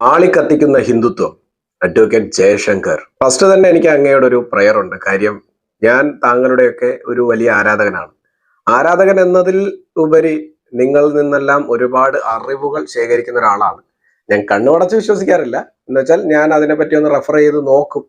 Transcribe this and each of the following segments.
ആളി കത്തിക്കുന്ന ഹിന്ദുത്വം അഡ്വക്കേറ്റ് ജയശങ്കർ. ഫസ്റ്റ് തന്നെ എനിക്ക് അങ്ങയോട് ഒരു പ്രയർ ഉണ്ട്. കാര്യം ഞാൻ താങ്കളുടെയൊക്കെ ഒരു വലിയ ആരാധകനാണ്. ആരാധകൻ എന്നതിൽ ഉപരി നിങ്ങളിൽ നിന്നെല്ലാം ഒരുപാട് അറിവുകൾ ശേഖരിക്കുന്ന ഒരാളാണ്. ഞാൻ കണ്ണുടച്ച് വിശ്വസിക്കാറില്ല. എന്ന് വെച്ചാൽ ഞാൻ അതിനെപ്പറ്റി ഒന്ന് റെഫർ ചെയ്ത് നോക്കും.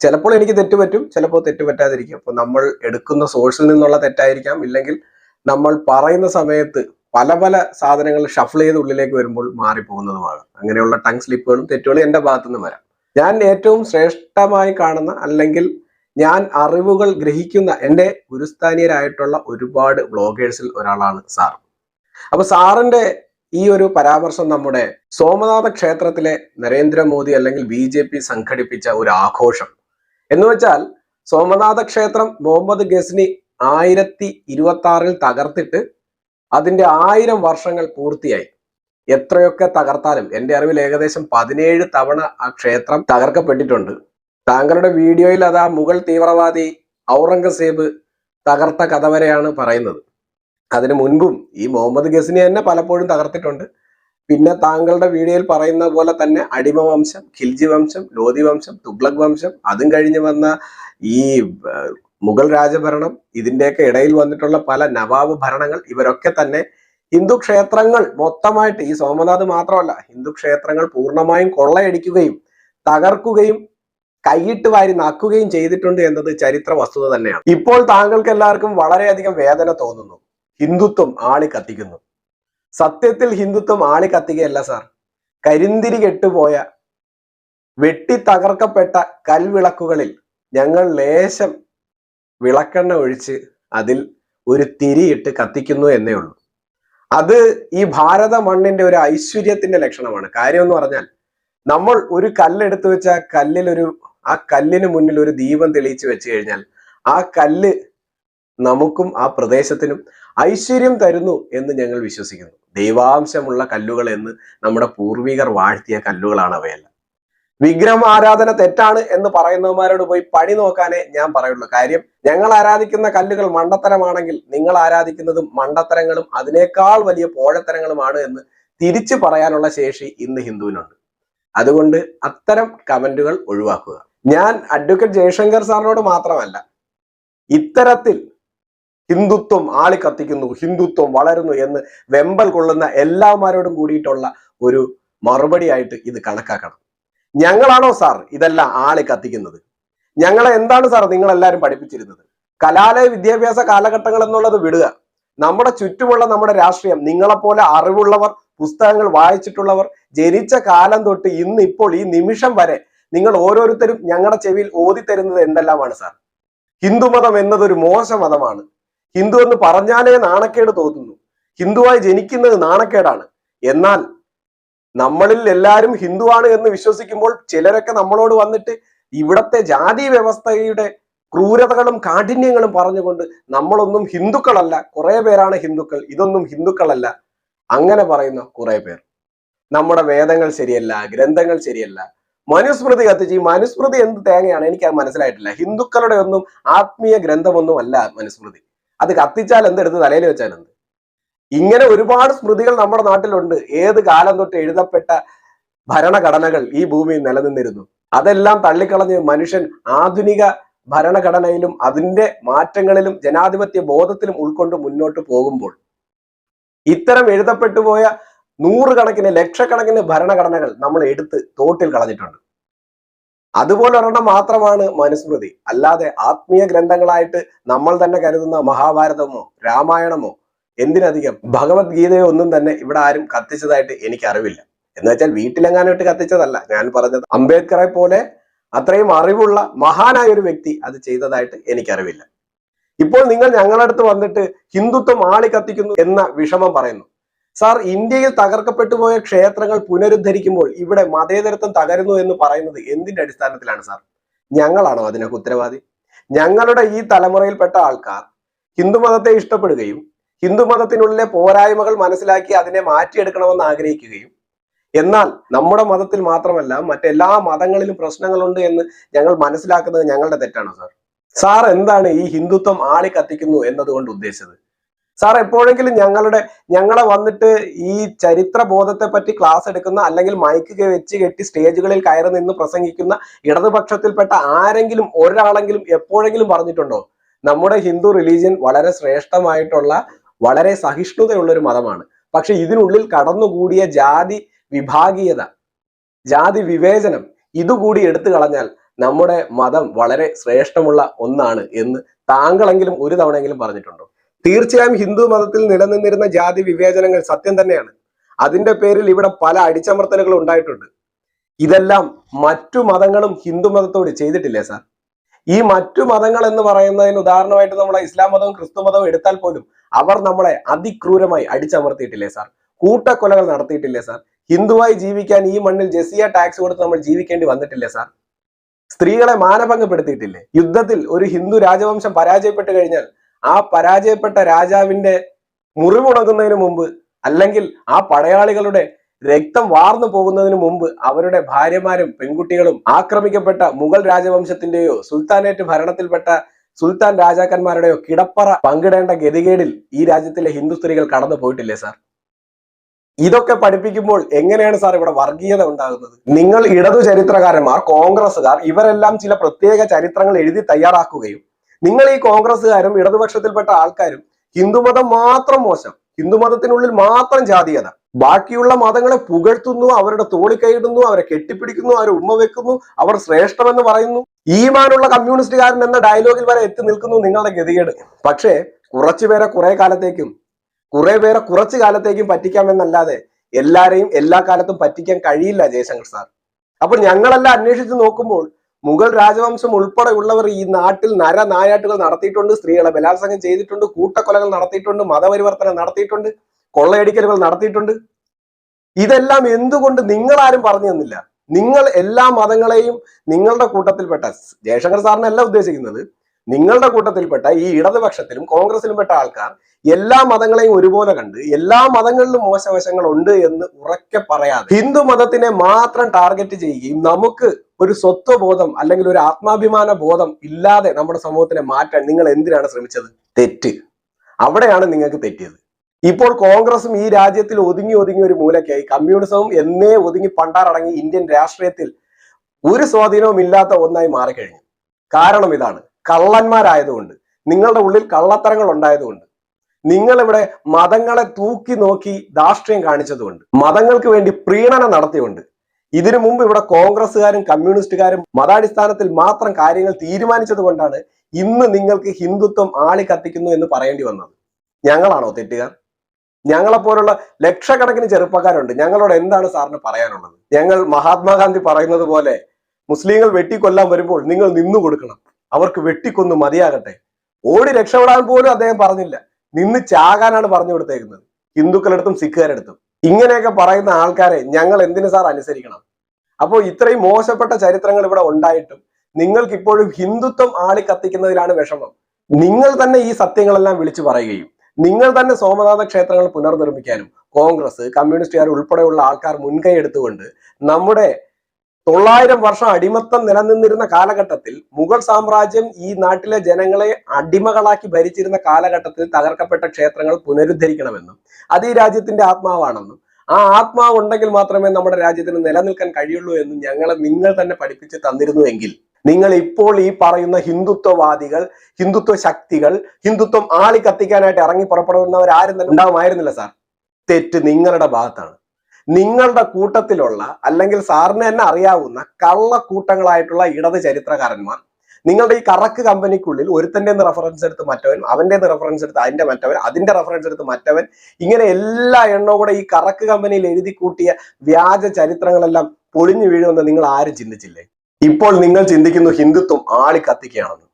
ചിലപ്പോൾ എനിക്ക് തെറ്റുപറ്റും ചിലപ്പോൾ തെറ്റുപറ്റാതിരിക്കും അപ്പോൾ നമ്മൾ എടുക്കുന്ന സോഴ്സിൽ നിന്നുള്ള തെറ്റായിരിക്കാം. ഇല്ലെങ്കിൽ നമ്മൾ പറയുന്ന സമയത്ത് പല പല സാധനങ്ങൾ ഷഫിൾ ചെയ്ത് ഉള്ളിലേക്ക് വരുമ്പോൾ മാറിപ്പോകുന്നതുമാകാം. അങ്ങനെയുള്ള ടങ് സ്ലിപ്പുകളും തെറ്റുകളും എന്റെ ഭാഗത്തു നിന്ന് വരാം. ഞാൻ ഏറ്റവും ശ്രേഷ്ഠമായി കാണുന്ന അല്ലെങ്കിൽ ഞാൻ അറിവുകൾ ഗ്രഹിക്കുന്ന എന്റെ ഗുരുസ്ഥാനീയരായിട്ടുള്ള ഒരുപാട് ബ്ലോഗേഴ്സിൽ ഒരാളാണ് സാർ. അപ്പൊ സാറിന്റെ ഈ ഒരു പരാമർശം നമ്മുടെ സോമനാഥ ക്ഷേത്രത്തിലെ നരേന്ദ്രമോദി അല്ലെങ്കിൽ ബി ജെ പി സംഘടിപ്പിച്ച ഒരു ആഘോഷം. എന്ന് വെച്ചാൽ സോമനാഥ ക്ഷേത്രം മുഹമ്മദ് ഗസ്നി ആയിരത്തി ഇരുപത്തി ആറിൽ തകർത്തിട്ട് അതിന്റെ ആയിരം വർഷങ്ങൾ പൂർത്തിയായി. എത്രയൊക്കെ തകർത്താലും എന്റെ അറിവിൽ ഏകദേശം പതിനേഴ് തവണ ആ ക്ഷേത്രം തകർക്കപ്പെട്ടിട്ടുണ്ട്. താങ്കളുടെ വീഡിയോയിൽ അത് ആ മുഗൾ തീവ്രവാദി ഔറംഗസേബ് തകർത്ത കഥ വരെയാണ് പറയുന്നത്. അതിനു മുൻപും ഈ മുഹമ്മദ് ഗസിനെ തന്നെ പലപ്പോഴും തകർത്തിട്ടുണ്ട്. പിന്നെ താങ്കളുടെ വീഡിയോയിൽ പറയുന്ന പോലെ തന്നെ അടിമ വംശം ഖിൽജി വംശം ലോധി വംശം തുഗ്ലക് വംശം അതും കഴിഞ്ഞ് വന്ന ഈ മുഗൾ രാജഭരണം ഇതിന്റെയൊക്കെ ഇടയിൽ വന്നിട്ടുള്ള പല നവാബ് ഭരണങ്ങൾ ഇവരൊക്കെ തന്നെ ഹിന്ദു ക്ഷേത്രങ്ങൾ മൊത്തമായിട്ട് ഈ സോമനാഥ് മാത്രമല്ല ഹിന്ദു ക്ഷേത്രങ്ങൾ പൂർണമായും കൊള്ളയടിക്കുകയും തകർക്കുകയും കൈയിട്ട് വാരി നക്കുകയും ചെയ്തിട്ടുണ്ട് എന്നത് ചരിത്ര വസ്തുത തന്നെയാണ്. ഇപ്പോൾ താങ്കൾക്ക് എല്ലാവർക്കും വളരെയധികം വേദന തോന്നുന്നു. ഹിന്ദുത്വം ആളി കത്തിക്കുന്നു. സത്യത്തിൽ ഹിന്ദുത്വം ആളി കത്തിക്കുകയല്ല സാർ. കരിന്തിരി കെട്ടുപോയ വെട്ടി തകർക്കപ്പെട്ട കൽവിളക്കുകളിൽ ഞങ്ങൾ ലേശം വിളക്കെണ്ണ ഒഴിച്ച് അതിൽ ഒരു തിരിയിട്ട് കത്തിക്കുന്നു എന്നേ ഉള്ളൂ. അത് ഈ ഭാരത മണ്ണിന്റെ ഒരു ഐശ്വര്യത്തിന്റെ ലക്ഷണമാണ്. കാര്യം എന്ന് പറഞ്ഞാൽ നമ്മൾ ഒരു കല്ലെടുത്ത് വെച്ച ആ കല്ലിൽ ഒരു ആ കല്ലിന് മുന്നിൽ ഒരു ദീപം തെളിയിച്ചു വെച്ച് കഴിഞ്ഞാൽ ആ കല്ല് നമുക്കും ആ പ്രദേശത്തിനും ഐശ്വര്യം തരുന്നു എന്ന് ഞങ്ങൾ വിശ്വസിക്കുന്നു. ദൈവാംശമുള്ള കല്ലുകൾ എന്ന് നമ്മുടെ പൂർവികർ വാഴ്ത്തിയ കല്ലുകളാണ് അവയെല്ലാം. വിഗ്രഹം ആരാധന തെറ്റാണ് എന്ന് പറയുന്നവന്മാരോട് പോയി പണി നോക്കാനേ ഞാൻ പറയുള്ളൂ. കാര്യം ഞങ്ങൾ ആരാധിക്കുന്ന കല്ലുകൾ മണ്ടത്തരമാണെങ്കിൽ നിങ്ങൾ ആരാധിക്കുന്നതും മണ്ടത്തരങ്ങളും അതിനേക്കാൾ വലിയ പോഴത്തരങ്ങളുമാണ് എന്ന് തിരിച്ചു പറയാനുള്ള ശേഷി ഇന്ന് ഹിന്ദുവിനുണ്ട്. അതുകൊണ്ട് അത്തരം കമന്റുകൾ ഒഴിവാക്കുക. ഞാൻ അഡ്വക്കേറ്റ് ജയശങ്കർ സാറിനോട് മാത്രമല്ല ഇത്തരത്തിൽ ഹിന്ദുത്വം ആളി കത്തിക്കുന്നു ഹിന്ദുത്വം വളരുന്നു എന്ന് വെമ്പൽ കൊള്ളുന്ന എല്ലാവരോടും കൂടിയിട്ടുള്ള ഒരു മറുപടിയായിട്ട് ഇത് കണക്കാക്കണം. ഞങ്ങളാണോ സാർ ഇതെല്ലാം ആളെ കത്തിക്കുന്നത്? ഞങ്ങളെ എന്താണ് സാർ നിങ്ങൾ എല്ലാവരും പഠിപ്പിച്ചിരുന്നത്? കലാലയ വിദ്യാഭ്യാസ കാലഘട്ടങ്ങൾ എന്നുള്ളത് വിടുക. നമ്മുടെ ചുറ്റുമുള്ള നമ്മുടെ രാഷ്ട്രീയം നിങ്ങളെപ്പോലെ അറിവുള്ളവർ പുസ്തകങ്ങൾ വായിച്ചിട്ടുള്ളവർ ജനിച്ച കാലം തൊട്ട് ഇന്ന് ഇപ്പോൾ ഈ നിമിഷം വരെ നിങ്ങൾ ഓരോരുത്തരും ഞങ്ങളുടെ ചെവിയിൽ ഓതി തരുന്നത് എന്തെല്ലാമാണ് സാർ? ഹിന്ദുമതം എന്നതൊരു മോശ മതമാണ്. ഹിന്ദു എന്ന് പറഞ്ഞാലേ നാണക്കേട് തോന്നുന്നു. ഹിന്ദുവായി ജനിക്കുന്നത് നാണക്കേടാണ്. എന്നാൽ നമ്മളിൽ എല്ലാവരും ഹിന്ദുവാണ് എന്ന് വിശ്വസിക്കുമ്പോൾ ചിലരൊക്കെ നമ്മളോട് വന്നിട്ട് ഇവിടത്തെ ജാതി വ്യവസ്ഥയുടെ ക്രൂരതകളും കാഠിന്യങ്ങളും പറഞ്ഞുകൊണ്ട് നമ്മളൊന്നും ഹിന്ദുക്കളല്ല കുറെ പേരാണ് ഹിന്ദുക്കൾ ഇതൊന്നും ഹിന്ദുക്കളല്ല അങ്ങനെ പറയുന്ന കുറെ പേർ. നമ്മുടെ വേദങ്ങൾ ശരിയല്ല ഗ്രന്ഥങ്ങൾ ശരിയല്ല. മനുസ്മൃതി കത്തിച്ച് ഈ മനുസ്മൃതി എന്ത് തേങ്ങയാണ് എനിക്ക് അത് മനസ്സിലായിട്ടില്ല. ഹിന്ദുക്കളുടെ ഒന്നും ആത്മീയ ഗ്രന്ഥമൊന്നും അല്ല മനുസ്മൃതി. അത് കത്തിച്ചാൽ എന്തെടുത്ത് തലയിൽ വെച്ചാൽ എന്ത്? ഇങ്ങനെ ഒരുപാട് സ്മൃതികൾ നമ്മുടെ നാട്ടിലുണ്ട്. ഏത് കാലം തൊട്ട് എഴുതപ്പെട്ട ഭരണഘടനകൾ ഈ ഭൂമിയിൽ നിലനിന്നിരുന്നു. അതെല്ലാം തള്ളിക്കളഞ്ഞ് മനുഷ്യൻ ആധുനിക ഭരണഘടനയിലും അതിന്റെ മാറ്റങ്ങളിലും ജനാധിപത്യ ബോധത്തിലും ഉൾക്കൊണ്ട് മുന്നോട്ട് പോകുമ്പോൾ ഇത്തരം എഴുതപ്പെട്ടു പോയ നൂറുകണക്കിന് ലക്ഷക്കണക്കിന് ഭരണഘടനകൾ നമ്മൾ എടുത്ത് തോട്ടിൽ കളഞ്ഞിട്ടുണ്ട്. അതുപോലെ ഒരെണ്ണം മാത്രമാണ് മനുസ്മൃതി. അല്ലാതെ ആത്മീയ ഗ്രന്ഥങ്ങളായിട്ട് നമ്മൾ തന്നെ കരുതുന്ന മഹാഭാരതമോ രാമായണമോ എന്തിനധികം? ഭഗവത്ഗീതയോ ഒന്നും തന്നെ ഇവിടെ ആരും കത്തിച്ചതായിട്ട് എനിക്ക് അറിവില്ല. എന്ന് വെച്ചാൽ വീട്ടിലെങ്ങാനോട്ട് കത്തിച്ചതല്ല. ഞാൻ പറഞ്ഞത് അംബേദ്കറെ പോലെ അത്രയും അറിവുള്ള മഹാനായ ഒരു വ്യക്തി അത് ചെയ്തതായിട്ട് എനിക്കറിവില്ല. ഇപ്പോൾ നിങ്ങൾ ഞങ്ങളുടെ അടുത്ത് വന്നിട്ട് ഹിന്ദുത്വം ആളി കത്തിക്കുന്നു എന്ന വിഷമം പറയുന്നു. സാർ ഇന്ത്യയിൽ തകർക്കപ്പെട്ടു പോയ ക്ഷേത്രങ്ങൾ പുനരുദ്ധരിക്കുമ്പോൾ ഇവിടെ മതേതരത്വം തകരുന്നു എന്ന് പറയുന്നത് എന്തിന്റെ അടിസ്ഥാനത്തിലാണ് സാർ? ഞങ്ങളാണോ അതിനൊക്കെ ഉത്തരവാദി? ഞങ്ങളുടെ ഈ തലമുറയിൽപ്പെട്ട ആൾക്കാർ ഹിന്ദുമതത്തെ ഇഷ്ടപ്പെടുകയും ഹിന്ദുമതത്തിനുള്ളിലെ പോരായ്മകൾ മനസ്സിലാക്കി അതിനെ മാറ്റിയെടുക്കണമെന്ന് ആഗ്രഹിക്കുകയും എന്നാൽ നമ്മുടെ മതത്തിൽ മാത്രമല്ല മറ്റെല്ലാ മതങ്ങളിലും പ്രശ്നങ്ങളുണ്ട് എന്ന് ഞങ്ങൾ മനസ്സിലാക്കുന്നത് ഞങ്ങളുടെ തെറ്റാണ് സാർ. സാർ എന്താണ് ഈ ഹിന്ദുത്വം ആളി കത്തിക്കുന്നു എന്നതുകൊണ്ട് ഉദ്ദേശിച്ചത്? സാർ എപ്പോഴെങ്കിലും ഞങ്ങളുടെ ഞങ്ങളെ വന്നിട്ട് ഈ ചരിത്ര ബോധത്തെ പറ്റി ക്ലാസ് എടുക്കുന്ന അല്ലെങ്കിൽ മൈക്ക് വെച്ച് കെട്ടി സ്റ്റേജുകളിൽ കയറി നിന്ന് പ്രസംഗിക്കുന്ന ഇടതുപക്ഷത്തിൽപ്പെട്ട ആരെങ്കിലും ഒരാളെങ്കിലും എപ്പോഴെങ്കിലും പറഞ്ഞിട്ടുണ്ടോ? നമ്മുടെ ഹിന്ദു റിലീജിയൻ വളരെ ശ്രേഷ്ഠമായിട്ടുള്ള വളരെ സഹിഷ്ണുതയുള്ള ഒരു മതമാണ്. പക്ഷെ ഇതിനുള്ളിൽ കടന്നുകൂടിയ ജാതി വിഭാഗീയത ജാതി വിവേചനം ഇതുകൂടി എടുത്തു കളഞ്ഞാൽ നമ്മുടെ മതം വളരെ ശ്രേഷ്ഠമുള്ള ഒന്നാണ് എന്ന് താങ്കളെങ്കിലും ഒരു തവണയെങ്കിലും പറഞ്ഞിട്ടുണ്ടോ? തീർച്ചയായും ഹിന്ദു മതത്തിൽ നിലനിന്നിരുന്ന ജാതി വിവേചനങ്ങൾ സത്യം തന്നെയാണ്. അതിന്റെ പേരിൽ ഇവിടെ പല അടിച്ചമർത്തലുകളും ഉണ്ടായിട്ടുണ്ട്. ഇതെല്ലാം മറ്റു മതങ്ങളും ഹിന്ദു മതത്തോട് ചെയ്തിട്ടില്ലേ സാർ? ഈ മറ്റു മതങ്ങൾ എന്ന് പറയുന്നതിന് ഉദാഹരണമായിട്ട് നമ്മളെ ഇസ്ലാം മതവും ക്രിസ്തു മതവും എടുത്താൽ പോലും അവർ നമ്മളെ അതിക്രൂരമായി അടിച്ചമർത്തിയിട്ടില്ലേ സാർ? കൂട്ടക്കൊലകൾ നടത്തിയിട്ടില്ലേ സാർ? ഹിന്ദുവായി ജീവിക്കാൻ ഈ മണ്ണിൽ ജസിയ ടാക്സ് കൊടുത്ത് നമ്മൾ ജീവിക്കേണ്ടി വന്നിട്ടില്ലേ സാർ? സ്ത്രീകളെ മാനഭംഗപ്പെടുത്തിയിട്ടില്ലേ? യുദ്ധത്തിൽ ഒരു ഹിന്ദു രാജവംശം പരാജയപ്പെട്ടു കഴിഞ്ഞാൽ ആ പരാജയപ്പെട്ട രാജാവിന്റെ മുറിവുണങ്ങുന്നതിന് മുമ്പ് അല്ലെങ്കിൽ ആ പടയാളികളുടെ രക്തം വാർന്നു പോകുന്നതിന് മുമ്പ് അവരുടെ ഭാര്യമാരും പെൺകുട്ടികളും ആക്രമിക്കപ്പെട്ട മുഗൾ രാജവംശത്തിന്റെയോ സുൽത്താനേറ്റ് ഭരണത്തിൽപ്പെട്ട സുൽത്താൻ രാജാക്കന്മാരുടെയോ കിടപ്പറ പങ്കിടേണ്ട ഗതികേടിൽ ഈ രാജ്യത്തിലെ ഹിന്ദു സ്ത്രീകൾ കടന്നു പോയിട്ടില്ലേ സാർ ഇതൊക്കെ പഠിപ്പിക്കുമ്പോൾ എങ്ങനെയാണ് സാർ ഇവിടെ വർഗീയത ഉണ്ടാകുന്നത്? നിങ്ങൾ ഇടതു ചരിത്രകാരന്മാർ കോൺഗ്രസ്സുകാർ ഇവരെല്ലാം ചില പ്രത്യേക ചരിത്രങ്ങൾ എഴുതി തയ്യാറാക്കുകയും നിങ്ങൾ ഈ കോൺഗ്രസ്സുകാരും ഇടതുപക്ഷത്തിൽപ്പെട്ട ആൾക്കാരും ഹിന്ദുമതം മാത്രം മോശം ഹിന്ദുമതത്തിനുള്ളിൽ മാത്രം ജാതീയത. ബാക്കിയുള്ള മതങ്ങളെ പുകഴ്ത്തുന്നു അവരുടെ തോളി കൈയിടുന്നു അവരെ കെട്ടിപ്പിടിക്കുന്നു അവരെ ഉമ്മ വെക്കുന്നു അവർ ശ്രേഷ്ഠമെന്ന് പറയുന്നു. ഈമാനുള്ള കമ്മ്യൂണിസ്റ്റുകാരൻ എന്ന ഡയലോഗിൽ വരെ എത്തി നിൽക്കുന്നു നിങ്ങളുടെ ഗതികേട്. പക്ഷേ കുറച്ചുപേരെ കുറെ കാലത്തേക്കും കുറെ പേരെ കുറച്ചു കാലത്തേക്കും പറ്റിക്കാമെന്നല്ലാതെ എല്ലാരെയും എല്ലാ കാലത്തും പറ്റിക്കാൻ കഴിയില്ല ജയശങ്കർ സാർ. അപ്പോൾ ഞങ്ങളെല്ലാം അന്വേഷിച്ച് നോക്കുമ്പോൾ മുഗൾ രാജവംശം ഉൾപ്പെടെയുള്ളവർ ഈ നാട്ടിൽ നര നായാട്ടുകൾ നടത്തിയിട്ടുണ്ട് സ്ത്രീകളെ ബലാത്സംഗം ചെയ്തിട്ടുണ്ട് കൂട്ടക്കൊലകൾ നടത്തിയിട്ടുണ്ട് മതപരിവർത്തനം നടത്തിയിട്ടുണ്ട് കൊള്ളയടിക്കലുകൾ നടത്തിയിട്ടുണ്ട്. ഇതെല്ലാം എന്തുകൊണ്ട് നിങ്ങൾ ആരും പറഞ്ഞു തന്നില്ല? നിങ്ങൾ എല്ലാ മതങ്ങളെയും നിങ്ങളുടെ കൂട്ടത്തിൽപ്പെട്ട ജയശങ്കർ സാറിനല്ല ഉദ്ദേശിക്കുന്നത് നിങ്ങളുടെ കൂട്ടത്തിൽപ്പെട്ട ഈ ഇടതുപക്ഷത്തിലും കോൺഗ്രസിലും പെട്ട ആൾക്കാർ എല്ലാ മതങ്ങളെയും ഒരുപോലെ കണ്ട് എല്ലാ മതങ്ങളിലും മോശവശങ്ങൾ ഉണ്ട് എന്ന് ഉറക്കെ പറയാതെ ഹിന്ദു മതത്തിനെ മാത്രം ടാർഗറ്റ് ചെയ്യുകയും നമുക്ക് ഒരു സ്വത്വബോധം അല്ലെങ്കിൽ ഒരു ആത്മാഭിമാന ബോധം ഇല്ലാതെ നമ്മുടെ സമൂഹത്തിനെ മാറ്റാൻ നിങ്ങൾ എന്തിനാണ് ശ്രമിച്ചത്? തെറ്റ്. അവിടെയാണ് നിങ്ങൾക്ക് തെറ്റിയത്. ഇപ്പോൾ കോൺഗ്രസും ഈ രാജ്യത്തിൽ ഒതുങ്ങി ഒതുങ്ങി ഒരു മൂലക്കായി കമ്മ്യൂണിസവും എന്നേ ഒതുങ്ങി പണ്ടാറടങ്ങി ഇന്ത്യൻ രാഷ്ട്രീയത്തിൽ ഒരു സ്വാധീനവും ഇല്ലാത്ത ഒന്നായി മാറിക്കഴിഞ്ഞു. കാരണം ഇതാണ്. കള്ളന്മാരായതുകൊണ്ട് നിങ്ങളുടെ ഉള്ളിൽ കള്ളത്തരങ്ങൾ ഉണ്ടായതുകൊണ്ട് നിങ്ങൾ ഇവിടെ മതങ്ങളെ തൂക്കി നോക്കി ധാർഷ്ട്യം കാണിച്ചതുകൊണ്ട് മതങ്ങൾക്ക് വേണ്ടി പ്രീണന നടത്തിയുണ്ട് ഇതിനു മുമ്പ് ഇവിടെ കോൺഗ്രസ്സുകാരും കമ്മ്യൂണിസ്റ്റുകാരും മതാടിസ്ഥാനത്തിൽ മാത്രം കാര്യങ്ങൾ തീരുമാനിച്ചത് കൊണ്ടാണ് ഇന്ന് നിങ്ങൾക്ക് ഹിന്ദുത്വം ആളി കത്തിക്കുന്നു എന്ന് പറയേണ്ടി വന്നത്. ഞങ്ങളാണോ തെറ്റുകാർ? ഞങ്ങളെപ്പോലുള്ള ലക്ഷക്കണക്കിന് ചെറുപ്പക്കാരുണ്ട്. ഞങ്ങളോട് എന്താണ് സാറിന് പറയാനുള്ളത്? ഞങ്ങൾ മഹാത്മാഗാന്ധി പറയുന്നത് പോലെ മുസ്ലിങ്ങൾ വെട്ടിക്കൊല്ലാൻ വരുമ്പോൾ നിങ്ങൾ നിന്നു കൊടുക്കണം. അവർക്ക് വെട്ടിക്കൊന്ന് മതിയാകട്ടെ. ഓടി രക്ഷപ്പെടാൻ പോലും അദ്ദേഹം പറഞ്ഞില്ല. നിന്ന് ചാകാനാണ് പറഞ്ഞു കൊടുത്തേക്കുന്നത്. ഹിന്ദുക്കളെടുത്തും സിഖുകാരെടുത്തും. ഇങ്ങനെയൊക്കെ പറയുന്ന ആൾക്കാരെ ഞങ്ങൾ എന്തിനു സാർ അനുസരിക്കണം? അപ്പോൾ ഇത്രയും മോശപ്പെട്ട ചരിത്രങ്ങൾ ഇവിടെ ഉണ്ടായിട്ടും നിങ്ങൾക്ക് ഇപ്പോഴും ഹിന്ദുത്വം ആളിക്കത്തിക്കുന്നതിലാണ് വിഷമം. നിങ്ങൾ തന്നെ ഈ സത്യങ്ങളെല്ലാം വിളിച്ചു പറയുകയും നിങ്ങൾ തന്നെ സോമനാഥ ക്ഷേത്രങ്ങൾ പുനർനിർമ്മിക്കാനും കോൺഗ്രസ് കമ്മ്യൂണിസ്റ്റുകാർ ഉൾപ്പെടെയുള്ള ആൾക്കാർ മുൻകൈ എടുത്തുകൊണ്ട് നമ്മുടെ തൊള്ളായിരം വർഷം അടിമത്തം നിലനിന്നിരുന്ന കാലഘട്ടത്തിൽ മുഗൾ സാമ്രാജ്യം ഈ നാട്ടിലെ ജനങ്ങളെ അടിമകളാക്കി ഭരിച്ചിരുന്ന കാലഘട്ടത്തിൽ തകർക്കപ്പെട്ട ക്ഷേത്രങ്ങൾ പുനരുദ്ധരിക്കണമെന്നും അത് ഈ രാജ്യത്തിന്റെ ആത്മാവാണെന്നും ആ ആത്മാവ് ഉണ്ടെങ്കിൽ മാത്രമേ നമ്മുടെ രാജ്യത്തിന് നിലനിൽക്കാൻ കഴിയുള്ളൂ എന്നും ഞങ്ങളെ നിങ്ങൾ തന്നെ പഠിപ്പിച്ച് തന്നിരുന്നുവെങ്കിൽ നിങ്ങൾ ഇപ്പോൾ ഈ പറയുന്ന ഹിന്ദുത്വവാദികൾ ഹിന്ദുത്വ ശക്തികൾ ഹിന്ദുത്വം ആളി കത്തിക്കാനായിട്ട് ഇറങ്ങി പുറപ്പെടുന്നവരാരും തന്നെ ഉണ്ടാവുമായിരുന്നില്ല സാർ. തെറ്റ് നിങ്ങളുടെ ഭാഗത്താണ്. നിങ്ങളുടെ കൂട്ടത്തിലുള്ള അല്ലെങ്കിൽ സാറിന് തന്നെ അറിയാവുന്ന കള്ളക്കൂട്ടങ്ങളായിട്ടുള്ള ഇടത് ചരിത്രകാരന്മാർ. നിങ്ങളുടെ ഈ കറക്ക് കമ്പനിക്കുള്ളിൽ ഒരുത്തന്റെ റെഫറൻസ് എടുത്ത് മറ്റവൻ അവന്റെ റെഫറൻസ് എടുത്ത് അതിന്റെ മറ്റവൻ അതിന്റെ റെഫറൻസ് എടുത്ത് മറ്റവൻ ഇങ്ങനെ എല്ലാ എണ്ണവും കൂടെ ഈ കറക്ക് കമ്പനിയിൽ എഴുതി കൂട്ടിയ വ്യാജ ചരിത്രങ്ങളെല്ലാം പൊളിഞ്ഞു വീഴുമെന്ന് നിങ്ങൾ ആരും ചിന്തിച്ചില്ലേ? ഇപ്പോൾ നിങ്ങൾ ചിന്തിക്കുന്നു ഹിന്ദുത്വം ആളി കത്തിക്കുകയാണെന്ന്.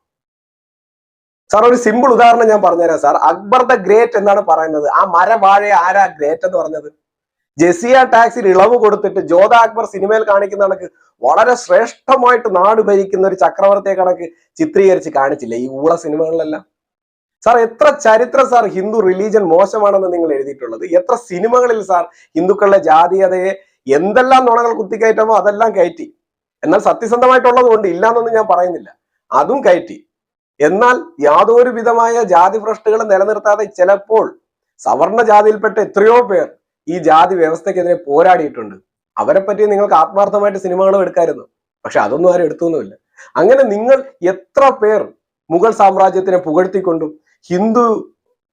സാർ ഒരു സിമ്പിൾ ഉദാഹരണം ഞാൻ പറഞ്ഞുതരാം സാർ. അക്ബർ ദ ഗ്രേറ്റ് എന്നാണ് പറയുന്നത്. ആ മരവാഴ ആരാ ഗ്രേറ്റ് എന്ന് പറഞ്ഞത്? ജെസിയ ടാക്സിൽ ഇളവ് കൊടുത്തിട്ട് ജോധ അക്ബർ സിനിമയിൽ കാണിക്കുന്ന കണക്ക് വളരെ ശ്രേഷ്ഠമായിട്ട് നാട് ഭരിക്കുന്ന ഒരു ചക്രവർത്തിയെ കണക്ക് ചിത്രീകരിച്ച് കാണിച്ചില്ല ഈ ഊള സിനിമകളിലെല്ലാം? സാർ എത്ര ചരിത്രം സാർ ഹിന്ദു റിലീജിയൻ മോശമാണെന്ന് നിങ്ങൾ എഴുതിയിട്ടുള്ളത്? എത്ര സിനിമകളിൽ സാർ ഹിന്ദുക്കളുടെ ജാതീയതയെ എന്തെല്ലാം നുണകൾ കുത്തിക്കയറ്റമോ അതെല്ലാം കയറ്റി? എന്നാൽ സത്യസന്ധമായിട്ടുള്ളത് കൊണ്ട് ഇല്ലാന്നൊന്നും ഞാൻ പറയുന്നില്ല. അതും കയറ്റി. എന്നാൽ യാതൊരു വിധമായ ജാതി ഭ്രഷ്ടുകളും നിലനിർത്താതെ ചിലപ്പോൾ സവർണ ജാതിയിൽപ്പെട്ട എത്രയോ പേർ ഈ ജാതി വ്യവസ്ഥക്കെതിരെ പോരാടിയിട്ടുണ്ട്. അവരെ പറ്റി നിങ്ങൾക്ക് ആത്മാർത്ഥമായിട്ട് സിനിമകളും എടുക്കായിരുന്നു. പക്ഷെ അതൊന്നും ആരും എടുത്തൊന്നുമില്ല അങ്ങനെ നിങ്ങൾ എത്ര പേർ മുഗൾ സാമ്രാജ്യത്തിനെ പുകഴ്ത്തിക്കൊണ്ടും ഹിന്ദു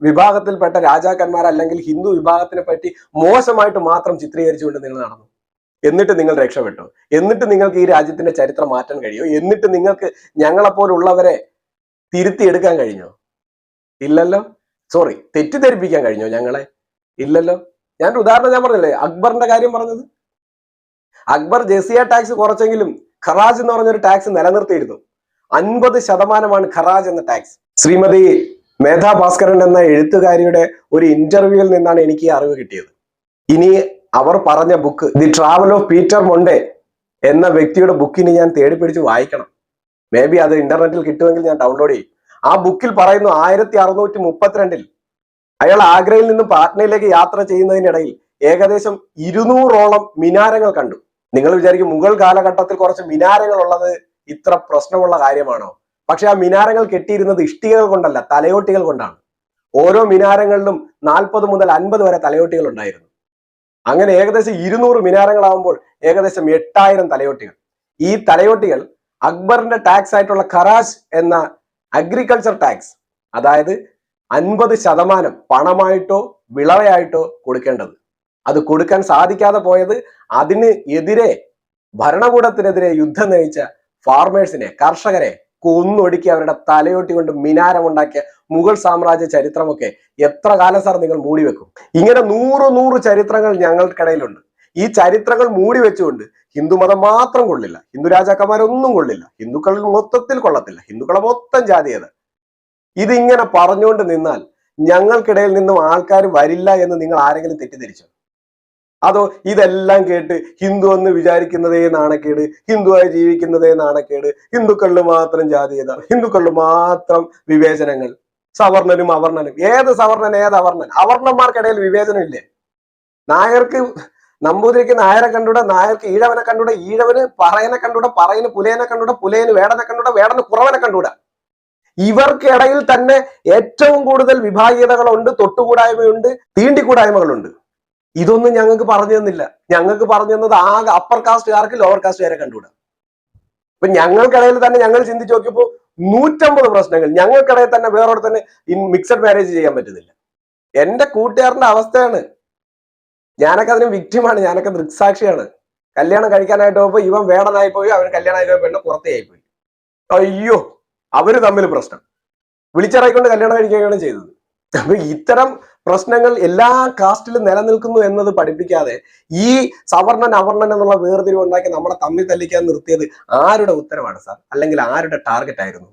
വിഭാഗത്തിൽപ്പെട്ട രാജാക്കന്മാർ അല്ലെങ്കിൽ ഹിന്ദു വിഭാഗത്തിനെ പറ്റി മോശമായിട്ട് മാത്രം ചിത്രീകരിച്ചുകൊണ്ട് നിങ്ങൾ നടന്നു? എന്നിട്ട് നിങ്ങൾ രക്ഷപ്പെട്ടു. എന്നിട്ട് നിങ്ങൾക്ക് ഈ രാജ്യത്തിന്റെ ചരിത്രം മാറ്റാൻ കഴിയോ? എന്നിട്ട് നിങ്ങൾക്ക് ഞങ്ങളെപ്പോലുള്ളവരെ തിരുത്തിയെടുക്കാൻ കഴിഞ്ഞോ? ഇല്ലല്ലോ. സോറി തെറ്റിദ്ധരിപ്പിക്കാൻ കഴിഞ്ഞോ ഞങ്ങളെ? ഇല്ലല്ലോ. ഞാൻ ഉദാഹരണം ഞാൻ പറഞ്ഞില്ലേ? അക്ബറിന്റെ കാര്യം പറഞ്ഞത്? അക്ബർ ജെസിയ ടാക്സ് കുറച്ചെങ്കിലും ഖറാജ് എന്ന് പറഞ്ഞൊരു ടാക്സ് നിലനിർത്തിയിരുന്നു. അൻപത് ശതമാനമാണ് ഖറാജ് എന്ന ടാക്സ്. ശ്രീമതി മേധാ ഭാസ്കരൻ എന്ന എഴുത്തുകാരിയുടെ ഒരു ഇന്റർവ്യൂവിൽ നിന്നാണ് എനിക്ക് ഈ അറിവ് കിട്ടിയത്. ഇനി അവർ പറഞ്ഞ book the travel of Peter Mundy എന്ന വ്യക്തിയുടെ ബുക്കിനെ ഞാൻ തേടി പിടിച്ച് വായിക്കണം. മേ ബി അത് ഇന്റർനെറ്റിൽ കിട്ടുമെങ്കിൽ ഞാൻ ഡൗൺലോഡ് ചെയ്യും. ആ ബുക്കിൽ പറയുന്നു ആയിരത്തി അറുന്നൂറ്റി മുപ്പത്തിരണ്ടിൽ അയാൾ ആഗ്രയിൽ നിന്ന് പാട്നയിലേക്ക് യാത്ര ചെയ്യുന്നതിനിടയിൽ ഏകദേശം ഇരുന്നൂറോളം മിനാരങ്ങൾ കണ്ടു. നിങ്ങൾ വിചാരിക്കും മുഗൾ കാലഘട്ടത്തിൽ കുറച്ച് മിനാരങ്ങൾ ഉള്ളത് ഇത്ര പ്രശ്നമുള്ള കാര്യമാണോ? പക്ഷെ ആ മിനാരങ്ങൾ കെട്ടിയിരുന്നത് ഇഷ്ടികകൾ കൊണ്ടല്ല തലയോട്ടികൾ കൊണ്ടാണ്. ഓരോ മിനാരങ്ങളിലും നാൽപ്പത് മുതൽ അൻപത് വരെ തലയോട്ടികൾ ഉണ്ടായിരുന്നു. അങ്ങനെ ഏകദേശം ഇരുന്നൂറ് മിനാരങ്ങളാവുമ്പോൾ ഏകദേശം എട്ടായിരം തലയോട്ടികൾ. ഈ തലയോട്ടികൾ അക്ബറിന്റെ ടാക്സ് ആയിട്ടുള്ള ഖറാജ് എന്ന അഗ്രികൾച്ചർ ടാക്സ് അതായത് അൻപത് ശതമാനം പണമായിട്ടോ വിളവയായിട്ടോ കൊടുക്കേണ്ടത്. അത് കൊടുക്കാൻ സാധിക്കാതെ പോയത് അതിന് എതിരെ ഭരണകൂടത്തിനെതിരെ യുദ്ധം നയിച്ച ഫാർമേഴ്സിനെ കർഷകരെ കൊന്നൊടുക്കി അവരുടെ തലയോട്ടി കൊണ്ട് മിനാരമുണ്ടാക്കിയ മുഗൾ സാമ്രാജ്യ ചരിത്രമൊക്കെ എത്ര കാലം സാർ നിങ്ങൾ മൂടി വെക്കും? ഇങ്ങനെ നൂറ് നൂറ് ചരിത്രങ്ങൾ ഞങ്ങൾക്കിടയിലുണ്ട്. ഈ ചരിത്രങ്ങൾ മൂടി വെച്ചുകൊണ്ട് ഹിന്ദുമതം മാത്രം കൊള്ളില്ല. ഹിന്ദു രാജാക്കന്മാരൊന്നും കൊള്ളില്ല. ഹിന്ദുക്കളിൽ മൊത്തത്തിൽ കൊള്ളത്തില്ല. ഹിന്ദുക്കളെ മൊത്തം ജാതിയത് ഇതിങ്ങനെ പറഞ്ഞുകൊണ്ട് നിന്നാൽ ഞങ്ങൾക്കിടയിൽ നിന്നും ആൾക്കാർ വരില്ല എന്ന് നിങ്ങൾ ആരെങ്കിലും തെറ്റിദ്ധരിച്ചോ? അതോ ഇതെല്ലാം കേട്ട് ഹിന്ദു എന്ന് വിചാരിക്കുന്നതേ നാണക്കേട് ഹിന്ദുവായി ജീവിക്കുന്നതേ നാണക്കേട് ഹിന്ദുക്കളിൽ മാത്രം ജാതീയത ഹിന്ദുക്കളിൽ മാത്രം വിവേചനങ്ങൾ. സവർണനും അവർണനും. ഏത് സവർണൻ ഏത് അവർണൻ? അവർണന്മാർക്കിടയിൽ വിവേചനം ഇല്ലേ നായർക്ക് നമ്പൂതിരിക്ക് നായരെ കണ്ടൂടെ നായർക്ക് ഈഴവനെ കണ്ടൂടെ ഈഴവന് പറയനെ കണ്ടൂടെ പറയന് പുലയനെ കണ്ടൂടെ പുലയന് വേടനെ കണ്ടൂടെ വേടന് കുറവനെ കണ്ടൂടെ ഇവർക്കിടയിൽ തന്നെ ഏറ്റവും കൂടുതൽ വിഭാഗീയതകളുണ്ട് തൊട്ടുകൂടായ്മയുണ്ട് തീണ്ടിക്കൂടായ്മകളുണ്ട്. ഇതൊന്നും ഞങ്ങൾക്ക് പറഞ്ഞു തന്നില്ല. ഞങ്ങൾക്ക് പറഞ്ഞു തന്നത് ആകെ അപ്പർ കാസ്റ്റുകാർക്ക് ലോവർ കാസ്റ്റുകാരെ കണ്ടുകൂടാ. ഇപ്പൊ ഞങ്ങൾക്കിടയിൽ തന്നെ ഞങ്ങൾ ചിന്തിച്ചു നോക്കിയപ്പോ നൂറ്റമ്പത് പ്രശ്നങ്ങൾ. ഞങ്ങൾക്കിടയിൽ തന്നെ വേറൊരു തന്നെ മിക്സഡ് മാരേജ് ചെയ്യാൻ പറ്റുന്നില്ല. എന്റെ കൂട്ടുകാരന്റെ അവസ്ഥയാണ്. ഞാനൊക്കെ അതിന് വിക്ടിമാണ് ഞാനൊക്കെ ദൃക്സാക്ഷിയാണ്. കല്യാണം കഴിക്കാനായിട്ട് പോയപ്പോ ഇവൻ വേടനായി പോയി അവൻ കല്യാണം കഴിക്കാൻ പെണ്ണ് പുറത്തേയായി പോയി. അയ്യോ അവർ തമ്മിൽ പ്രശ്നം. വിളിച്ചിറക്കിക്കൊണ്ട് കല്യാണം കഴിക്കുകയാണ് ചെയ്തത്. അപ്പൊ ഇത്തരം പ്രശ്നങ്ങൾ എല്ലാ കാസ്റ്റിലും നിലനിൽക്കുന്നു എന്നത് പഠിപ്പിക്കാതെ ഈ സവർണൻ അവർണൻ എന്നുള്ള വേർതിരിവ് ഉണ്ടാക്കി നമ്മളെ തമ്മിൽ തല്ലിക്കാൻ നിർത്തിയത് ആരുടെ ഉത്തരവാണ് സാർ അല്ലെങ്കിൽ ആരുടെ ടാർഗറ്റ് ആയിരുന്നു?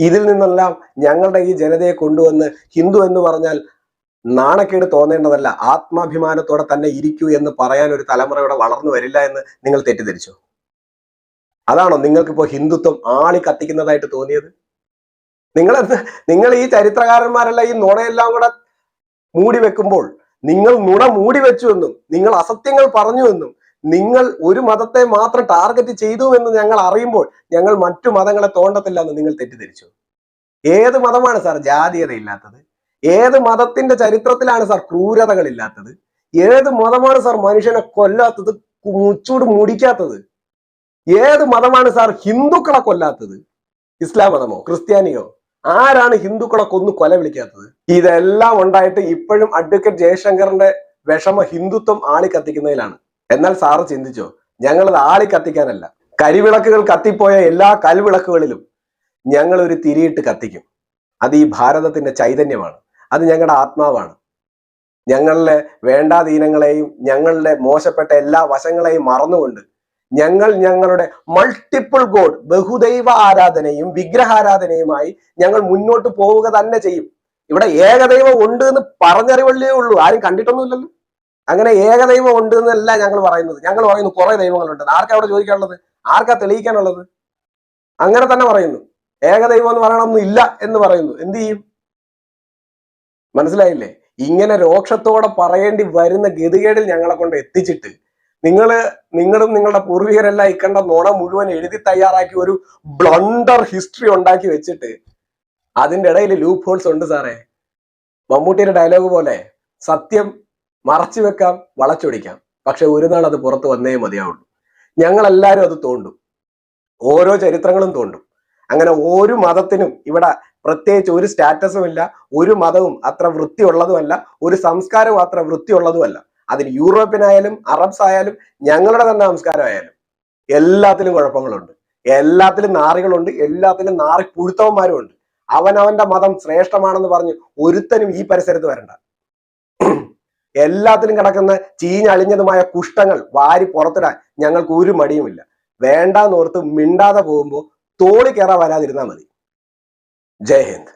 ഇതിൽ നിന്നെല്ലാം ഞങ്ങളുടെ ഈ ജനതയെ കൊണ്ടുവന്ന് ഹിന്ദു എന്ന് പറഞ്ഞാൽ നാണക്കേട് തോന്നേണ്ടതല്ല ആത്മാഭിമാനത്തോടെ തന്നെ ഇരിക്കൂ എന്ന് പറയാൻ ഒരു തലമുറയോടെ വളർന്നു വരില്ല എന്ന് നിങ്ങൾ തെറ്റിദ്ധരിച്ചു? അതാണോ നിങ്ങൾക്കിപ്പോ ഹിന്ദുത്വം ആളി കത്തിക്കുന്നതായിട്ട് തോന്നിയത്? നിങ്ങൾ നിങ്ങൾ ഈ ചരിത്രകാരന്മാരെല്ലാം ഈ നുണയെല്ലാം കൂടെ മൂടി വെക്കുമ്പോൾ നിങ്ങൾ നുണ മൂടി വെച്ചു എന്നും നിങ്ങൾ അസത്യങ്ങൾ പറഞ്ഞു എന്നും നിങ്ങൾ ഒരു മതത്തെ മാത്രം ടാർഗറ്റ് ചെയ്തു എന്ന് ഞങ്ങൾ അറിയുമ്പോൾ ഞങ്ങൾ മറ്റു മതങ്ങളെ തോണ്ടത്തില്ല എന്ന് നിങ്ങൾ തെറ്റിദ്ധരിച്ചു. ഏത് മതമാണ് സാർ ജാതീയത ഇല്ലാത്തത് ഏത് മതത്തിന്റെ ചരിത്രത്തിലാണ് സാർ ക്രൂരതകൾ ഇല്ലാത്തത് ഏത് മതമാണ് സാർ മനുഷ്യനെ കൊല്ലാത്തത് മുച്ചൂട് മുടിക്കാത്തത്? ഏത് മതമാണ് സാർ ഹിന്ദുക്കളെ കൊല്ലാത്തത്? ഇസ്ലാം മതമോ? ക്രിസ്ത്യാനിയോ? ആരാണ് ഹിന്ദുക്കളെ കൊന്നു കൊല വിളിക്കാത്തത്? ഇതെല്ലാം ഉണ്ടായിട്ട് ഇപ്പോഴും അഡ്വക്കേറ്റ് ജയശങ്കറിന്റെ വിഷമ ഹിന്ദുത്വം ആളി കത്തിക്കുന്നതിലാണ് എന്നാൽ സാറ് ചിന്തിച്ചോ? ഞങ്ങളത് ആളി കത്തിക്കാനല്ല കരിവിളക്കുകൾ കത്തിപ്പോയ എല്ലാ കൽവിളക്കുകളിലും ഞങ്ങൾ ഒരു തിരിയിട്ട് കത്തിക്കും. അത് ഈ ഭാരതത്തിന്റെ ചൈതന്യമാണ്. അത് ഞങ്ങളുടെ ആത്മാവാണ്. ഞങ്ങളിലെ വേണ്ടാധീനങ്ങളെയും ഞങ്ങളുടെ മോശപ്പെട്ട എല്ലാ വശങ്ങളെയും മറന്നുകൊണ്ട് ഞങ്ങൾ ഞങ്ങളുടെ മൾട്ടിപ്പിൾ ഗോഡ് ബഹുദൈവ ആരാധനയും വിഗ്രഹാരാധനയുമായി ഞങ്ങൾ മുന്നോട്ട് പോവുക തന്നെ ചെയ്യും. ഇവിടെ ഏകദൈവം ഉണ്ട് എന്ന് പറഞ്ഞറിവല്ലേ ഉള്ളൂ. ആരും കണ്ടിട്ടൊന്നുമില്ലല്ലോ. അങ്ങനെ ഏകദൈവം ഉണ്ട് എന്നല്ല ഞങ്ങൾ പറയുന്നത്. ഞങ്ങൾ പറയുന്നു കുറെ ദൈവങ്ങളുണ്ട്. ആർക്കാ അവിടെ ചോദിക്കാനുള്ളത്? ആർക്കാ തെളിയിക്കാനുള്ളത്? അങ്ങനെ തന്നെ പറയുന്നു. ഏകദൈവം എന്ന് പറയണമെന്നും ഇല്ല എന്ന് പറയുന്നു. എന്ത് ചെയ്യും? മനസ്സിലായില്ലേ? ഇങ്ങനെ രോക്ഷത്തോടെ പറയേണ്ടി വരുന്ന ഗതികേടിൽ ഞങ്ങളെ കൊണ്ട് എത്തിച്ചിട്ട് നിങ്ങൾ നിങ്ങളും നിങ്ങളുടെ പൂർവികരെല്ലാം ഇക്കണ്ട നോണ മുഴുവൻ എഴുതി തയ്യാറാക്കി ഒരു ബ്ലണ്ടർ ഹിസ്റ്ററി ഉണ്ടാക്കി വെച്ചിട്ട് അതിന്റെ ഇടയിൽ ലൂപ്പ് ഹോൾസ് ഉണ്ട് സാറേ. മമ്മൂട്ടിയുടെ ഡയലോഗ് പോലെ സത്യം മറച്ചു വെക്കാം വളച്ചൊടിക്കാം. പക്ഷെ ഒരു നാൾ അത് പുറത്ത് വന്നേ മതിയാവുള്ളൂ. ഞങ്ങളെല്ലാവരും അത് തോണ്ടും. ഓരോ ചരിത്രങ്ങളും തോണ്ടും. അങ്ങനെ ഒരു മതത്തിനും ഇവിടെ പ്രത്യേകിച്ച് ഒരു സ്റ്റാറ്റസും ഇല്ല. ഒരു മതവും അത്ര വൃത്തിയുള്ളതുമല്ല. ഒരു സംസ്കാരവും അത്ര വൃത്തിയുള്ളതുമല്ല. അതിന് യൂറോപ്യനായാലും അറബ്സ് ആയാലും ഞങ്ങളുടെ തന്നെ സംസ്കാരമായാലും എല്ലാത്തിലും കുഴപ്പങ്ങളുണ്ട്. എല്ലാത്തിലും നാറികളുണ്ട് എല്ലാത്തിലും നാറി പുഴുത്തവന്മാരും ഉണ്ട് അവനവന്റെ മതം ശ്രേഷ്ഠമാണെന്ന് പറഞ്ഞ് ഒരുത്തനും ഈ പരിസരത്ത് വരണ്ട. എല്ലാത്തിലും കിടക്കുന്ന ചീഞ്ഞളിഞ്ഞതുമായ കുഷ്ടങ്ങൾ വാരി പുറത്തിടാൻ ഞങ്ങൾക്ക് ഒരു മടിയുമില്ല. വേണ്ടാന്നോർത്ത് മിണ്ടാതെ പോകുമ്പോൾ തോളി കയറാൻ വരാതിരുന്നാൽ മതി. ജയ് ഹിന്ദ്.